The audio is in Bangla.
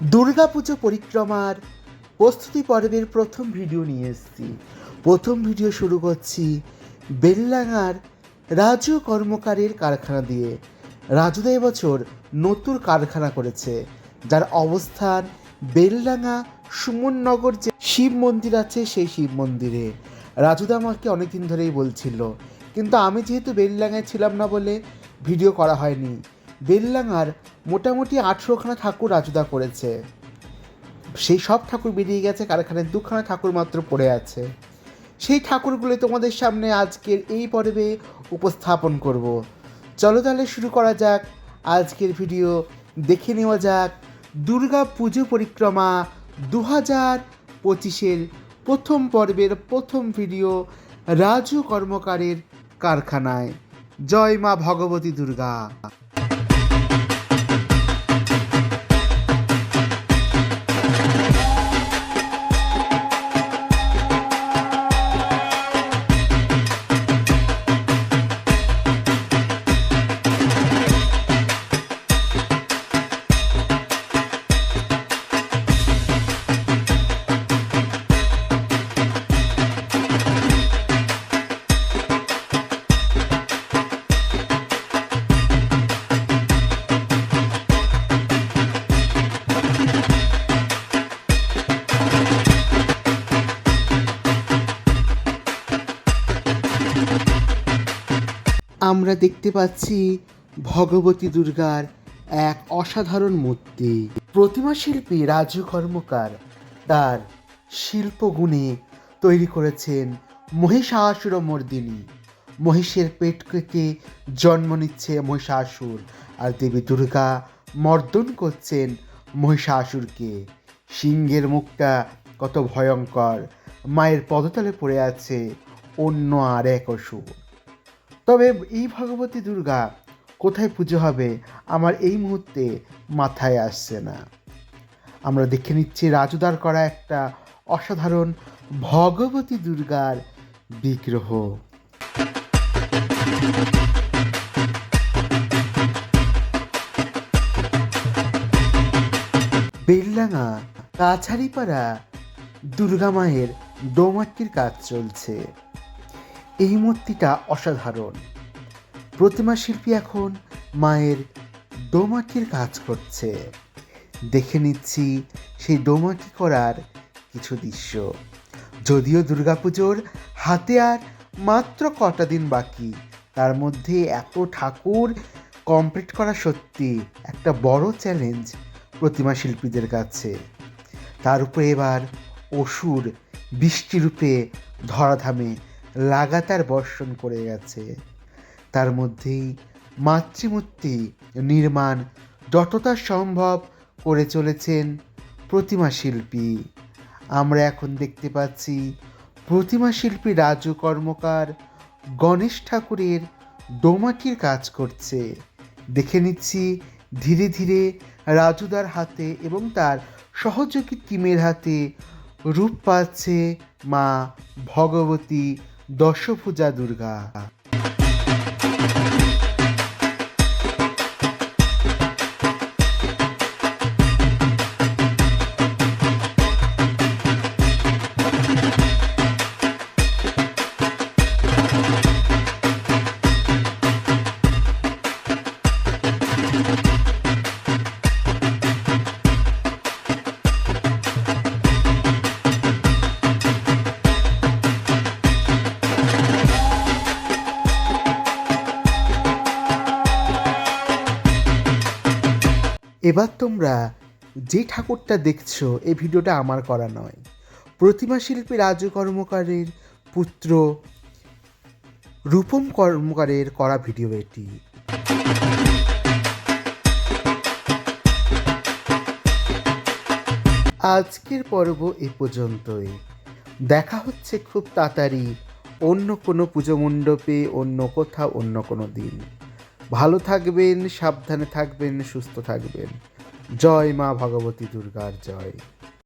দুর্গাপুজো পরিক্রমার প্রস্তুতি পর্বের প্রথম ভিডিও নিয়ে এসেছি। প্রথম ভিডিও শুরু করছি বেললাঙার রাজু কর্মকারের কারখানা দিয়ে। রাজুদা এবছর নতুন কারখানা করেছে, যার অবস্থান বেললাঙা সুমননগর যে শিব মন্দির আছে সেই শিব মন্দিরে। রাজুদা আমাকে অনেকদিন ধরেই বলছিল, কিন্তু আমি যেহেতু বেললাঙায় ছিলাম না বলে ভিডিও করা হয়নি বেললাঙার মোটামুটি আঠেরোখানা ঠাকুর রাজুদা করেছে। সেই সব ঠাকুর বেরিয়ে গেছে কারখানায় দুখানা ঠাকুর মাত্র পড়ে আছে। সেই ঠাকুরগুলো তোমাদের সামনে আজকের এই পর্বে উপস্থাপন করব। চলো তাহলে শুরু করা যাক। আজকের ভিডিও দেখে নেওয়া যাক। দুর্গা পুজো পরিক্রমা দু হাজার পঁচিশের প্রথম পর্বের প্রথম ভিডিও রাজু কর্মকারের কারখানায়। জয় মা ভগবতী দুর্গা। আমরা দেখতে পাচ্ছি ভগবতী দুর্গার এক অসাধারণ মূর্তি। প্রতিমা শিল্পী রাজু কর্মকার তার শিল্পগুণে তৈরি করেছেন মহিষাসুর মর্দিনী মহিষের পেট কেটে জন্ম নিচ্ছে মহিষাসুর আর দেবী দুর্গা মর্দন করছেন মহিষাসুরকে। সিংহের মুখটা কত ভয়ঙ্কর, মায়ের পদতলে পড়ে আছে অন্য আর এক অসুর। তবে এই ভগবতী দুর্গা কোথায় পুজো হবে আমার এই মুহূর্তে মাথায় আসছে না। আমরা দেখে নিচ্ছি রাজুদার করা একটা অসাধারণ ভগবতী দুর্গার বিগ্রহ। বেললাঙা কাছারিপাড়া, দুর্গা মায়ের দোমাটির কাজ চলছে। এই মূর্তিটা অসাধারণ। প্রতিমা শিল্পী এখন মায়ের দোমাটির কাজ করছে। দেখে নিচ্ছি সেই দোমাটি করার কিছু দৃশ্য। যদিও দুর্গাপুজোর হাতে আর মাত্র কটা দিন বাকি, তার মধ্যে এত ঠাকুর কমপ্লিট করা সত্যি একটা বড় চ্যালেঞ্জ প্রতিমা শিল্পীদের কাছে। তার উপরে এবার অসুর বৃষ্টিরূপে ধরাধামে লাগাতার বর্ষণ করে গেছে। তার মধ্যেই মাতৃমূর্তি নির্মাণ যতটা সম্ভব করে চলেছেন প্রতিমা শিল্পী। আমরা এখন দেখতে পাচ্ছি প্রতিমা শিল্পী রাজু কর্মকার গণেশ ঠাকুরের দোমাটির কাজ করছে। দেখে নিচ্ছি ধীরে ধীরে রাজুদার হাতে এবং তার সহযোগী টিমের হাতে রূপ পাচ্ছে মা ভগবতী দশভুজা দুর্গা। এবার তোমরা যে ঠাকুরটা দেখছ, এই ভিডিওটা আমার করা নয়। প্রতিমা শিল্পী রাজু কর্মকারের পুত্র রূপম কর্মকারের করা ভিডিও এটি। আজকের পর্ব এ পর্যন্তই। দেখা হচ্ছে খুব তাড়াতাড়ি অন্য কোনো পুজো মণ্ডপে, অন্য কোথাও, অন্য কোনো দিন। ভালো থাকবেন সাবধানে থাকবেন সুস্থ থাকবেন। জয় মা ভগবতী দুর্গার জয়।